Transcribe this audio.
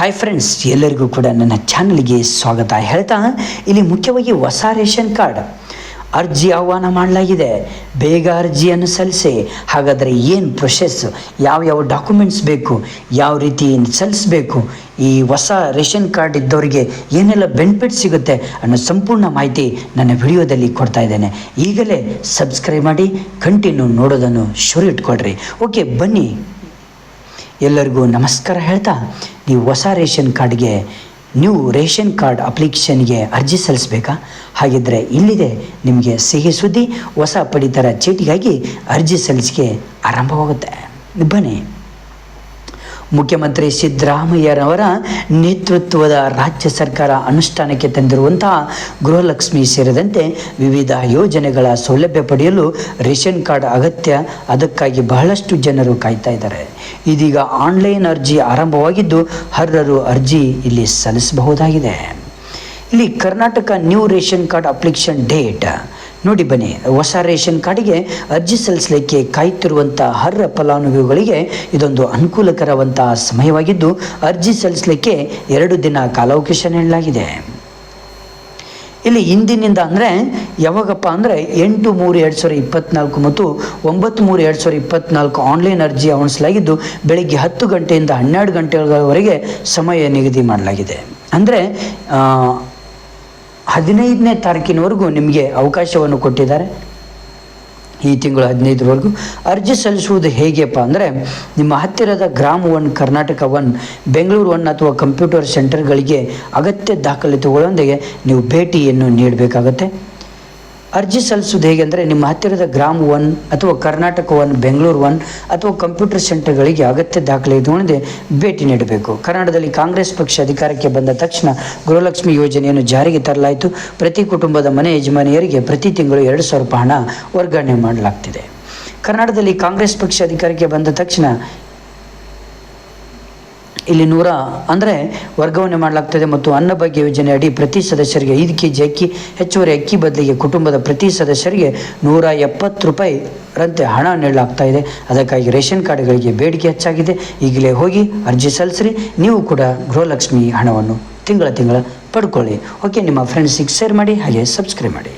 Hi friends ಎಲ್ಲರಿಗೂ ಕೂಡ ನನ್ನ ಚಾನಲ್ಗೆ ಸ್ವಾಗತ. ಹೇಳ್ತಾ, ಇಲ್ಲಿ ಮುಖ್ಯವಾಗಿ ಹೊಸ ರೇಷನ್ ಕಾರ್ಡ್. ಅರ್ಜಿ ಆಹ್ವಾನ ಮಾಡಲಾಗಿದೆ. ಬೇಗ ಅರ್ಜಿಯನ್ನು ಸಲ್ಲಿಸಿ. ಹಾಗಾದರೆ ಏನು ಪ್ರೊಸೆಸ್ ಯಾವ ಯಾವ ಡಾಕ್ಯುಮೆಂಟ್ಸ್ ಬೇಕು? ಯಾವ ರೀತಿ ಸಲ್ಲಿಸಬೇಕು? ಈ ಹೊಸ ರೇಷನ್ ಕಾರ್ಡ್ ಇದ್ದವರಿಗೆ ಏನೆಲ್ಲ ಬೆನಿಫಿಟ್ ಸಿಗುತ್ತೆ ಅನ್ನೋ ಸಂಪೂರ್ಣ ಮಾಹಿತಿ ನನ್ನ ವಿಡಿಯೋದಲ್ಲಿ ಕೊಡ್ತಾ ಇದ್ದೇನೆ. ಈಗಲೇ ಸಬ್ಸ್ಕ್ರೈಬ್ ಮಾಡಿ ಕಂಟಿನ್ಯೂ ನೋಡೋದನ್ನು ಶುರು ಇಟ್ಕೊಳ್ರಿ. ಓಕೆ ಬನ್ನಿ. ಎಲ್ಲರಿಗೂ ನಮಸ್ಕಾರ ಹೇಳ್ತಾ, ನೀವು ಹೊಸ ರೇಷನ್ ಕಾರ್ಡ್ಗೆ, ನೀವು ರೇಷನ್ ಕಾರ್ಡ್ ಅಪ್ಲಿಕೇಶನ್ಗೆ ಅರ್ಜಿ ಸಲ್ಲಿಸಬೇಕಾ? ಹಾಗಿದ್ದರೆ ಇಲ್ಲಿದೆ ನಿಮಗೆ ಸಿಹಿ ಸುದ್ದಿ, ಹೊಸ ಪಡಿತರ ಚೀಟಿಗಾಗಿ ಅರ್ಜಿ ಸಲ್ಲಿಸಿಕೆ ಆರಂಭವಾಗುತ್ತೆ. ಬನ್ನಿ. ಮುಖ್ಯಮಂತ್ರಿ ಸಿದ್ದರಾಮಯ್ಯರವರ ನೇತೃತ್ವದ ರಾಜ್ಯ ಸರ್ಕಾರ ಅನುಷ್ಠಾನಕ್ಕೆ ತಂದಿರುವಂತಹ ಗೃಹಲಕ್ಷ್ಮಿ ಸೇರಿದಂತೆ ವಿವಿಧ ಯೋಜನೆಗಳ ಸೌಲಭ್ಯ ಪಡೆಯಲು ರೇಷನ್ ಕಾರ್ಡ್ ಅಗತ್ಯ. ಅದಕ್ಕಾಗಿ ಬಹಳಷ್ಟು ಜನರು ಕಾಯ್ತಾ ಇದ್ದಾರೆ. ಇದೀಗ ಆನ್ಲೈನ್ ಅರ್ಜಿ ಆರಂಭವಾಗಿದ್ದು ಹರ್ರರು ಅರ್ಜಿ ಇಲ್ಲಿ ಸಲ್ಲಿಸಬಹುದಾಗಿದೆ. ಇಲ್ಲಿ Karnataka new ration card application date. ನೋಡಿ ಬನ್ನಿ, ಹೊಸ ರೇಷನ್ ಕಾರ್ಡಿಗೆ ಅರ್ಜಿ ಸಲ್ಲಿಸಲಿಕ್ಕೆ ಕಾಯುತ್ತಿರುವಂಥ ಅರ್ಹ ಫಲಾನುಭವಿಗಳಿಗೆ ಇದೊಂದು ಅನುಕೂಲಕರವಂತಹ ಸಮಯವಾಗಿದ್ದು, ಅರ್ಜಿ ಸಲ್ಲಿಸಲಿಕ್ಕೆ ಎರಡು ದಿನ ಕಾಲಾವಕಾಶ ನೀಡಲಾಗಿದೆ. ಇಲ್ಲಿ ಇಂದಿನಿಂದ ಅಂದರೆ ಯಾವಾಗಪ್ಪ ಅಂದರೆ ಎಂಟು ಮೂರು ಎರಡು ಸಾವಿರ ಇಪ್ಪತ್ನಾಲ್ಕು ಮತ್ತು ಒಂಬತ್ತು ಮೂರು ಎರಡು ಸಾವಿರ ಇಪ್ಪತ್ನಾಲ್ಕು ಆನ್ಲೈನ್ ಅರ್ಜಿ ಆಹ್ವಾನಿಸಲಾಗಿದ್ದು ಬೆಳಗ್ಗೆ ಹತ್ತು ಗಂಟೆಯಿಂದ ಹನ್ನೆರಡು ಗಂಟೆಗಳವರೆಗೆ ಸಮಯ ನಿಗದಿ ಮಾಡಲಾಗಿದೆ. ಅಂದರೆ ಹದಿನೈದನೇ ತಾರೀಕಿನವರೆಗೂ ನಿಮಗೆ ಅವಕಾಶವನ್ನು ಕೊಟ್ಟಿದ್ದಾರೆ. ಈ ತಿಂಗಳು ಹದಿನೈದರವರೆಗೂ ಅರ್ಜಿ ಸಲ್ಲಿಸುವುದು ಹೇಗೆಪ್ಪ ಅಂದರೆ, ನಿಮ್ಮ ಹತ್ತಿರದ Grama one, Karnataka one, Bengaluru one ಅಥವಾ ಕಂಪ್ಯೂಟರ್ ಸೆಂಟರ್ಗಳಿಗೆ ಅಗತ್ಯ ದಾಖಲಾತಿಗಳೊಂದಿಗೆ ನೀವು ಭೇಟಿಯನ್ನು ನೀಡಬೇಕಾಗತ್ತೆ. ಅರ್ಜಿ ಸಲ್ಲಿಸೋದು ಹೇಗೆ ಅಂದರೆ ನಿಮ್ಮ ಹತ್ತಿರದ ಗ್ರಾಮ ಒನ್ ಅಥವಾ ಕರ್ನಾಟಕ ಒನ್ ಬೆಂಗಳೂರು ಒನ್ ಅಥವಾ ಕಂಪ್ಯೂಟರ್ ಸೆಂಟರ್ಗಳಿಗೆ ಅಗತ್ಯ ದಾಖಲೆ ದಾಖಲಾತಿಗಳೊಂದಿಗೆ ಭೇಟಿ ನೀಡಬೇಕು. ಕನ್ನಡದಲ್ಲಿ ಕಾಂಗ್ರೆಸ್ ಪಕ್ಷ ಅಧಿಕಾರಕ್ಕೆ ಬಂದ ತಕ್ಷಣ ಗೃಹಲಕ್ಷ್ಮಿ ಯೋಜನೆಯನ್ನು ಜಾರಿಗೆ ತರಲಾಯಿತು. ಪ್ರತಿ ಕುಟುಂಬದ ಮನೆ ಯಜಮಾನಿಯರಿಗೆ ಪ್ರತಿ ತಿಂಗಳು ಎರಡು ಸಾವಿರ ರೂಪಾಯಿ ಹಣ ವರ್ಗಾವಣೆ ಮಾಡಲಾಗ್ತಿದೆ. ಕರ್ನಾಟಕದಲ್ಲಿ ಕಾಂಗ್ರೆಸ್ ಪಕ್ಷ ಅಧಿಕಾರಕ್ಕೆ ಬಂದ ತಕ್ಷಣ ಇಲ್ಲಿ ನೂರ, ಅಂದರೆ ವರ್ಗಾವಣೆ ಮಾಡಲಾಗ್ತದೆ ಮತ್ತು ಅನ್ನಭಾಗ್ಯ ಯೋಜನೆ ಅಡಿ ಪ್ರತಿ ಸದಸ್ಯರಿಗೆ ಐದು ಕೆ ಜಿ ಅಕ್ಕಿ, ಹೆಚ್ಚುವರಿ ಅಕ್ಕಿ ಬದಲಿಗೆ ಕುಟುಂಬದ ಪ್ರತಿ ಸದಸ್ಯರಿಗೆ ನೂರ ಎಪ್ಪತ್ತು ರೂಪಾಯಿ ರಂತೆ ಹಣ ನೀಡಲಾಗ್ತಾ ಇದೆ. ಅದಕ್ಕಾಗಿ ರೇಷನ್ ಕಾರ್ಡ್ಗಳಿಗೆ ಬೇಡಿಕೆ ಹೆಚ್ಚಾಗಿದೆ. ಈಗಲೇ ಹೋಗಿ ಅರ್ಜಿ ಸಲ್ಲಿಸ್ರಿ. ನೀವು ಕೂಡ ಗೃಹಲಕ್ಷ್ಮಿ ಹಣವನ್ನು ತಿಂಗಳ ತಿಂಗಳ ಪಡ್ಕೊಳ್ಳಿ. ಓಕೆ ನಿಮ್ಮ ಫ್ರೆಂಡ್ಸಿಗೆ ಶೇರ್ ಮಾಡಿ, ಹಾಗೆ ಸಬ್ಸ್ಕ್ರೈಬ್ ಮಾಡಿ.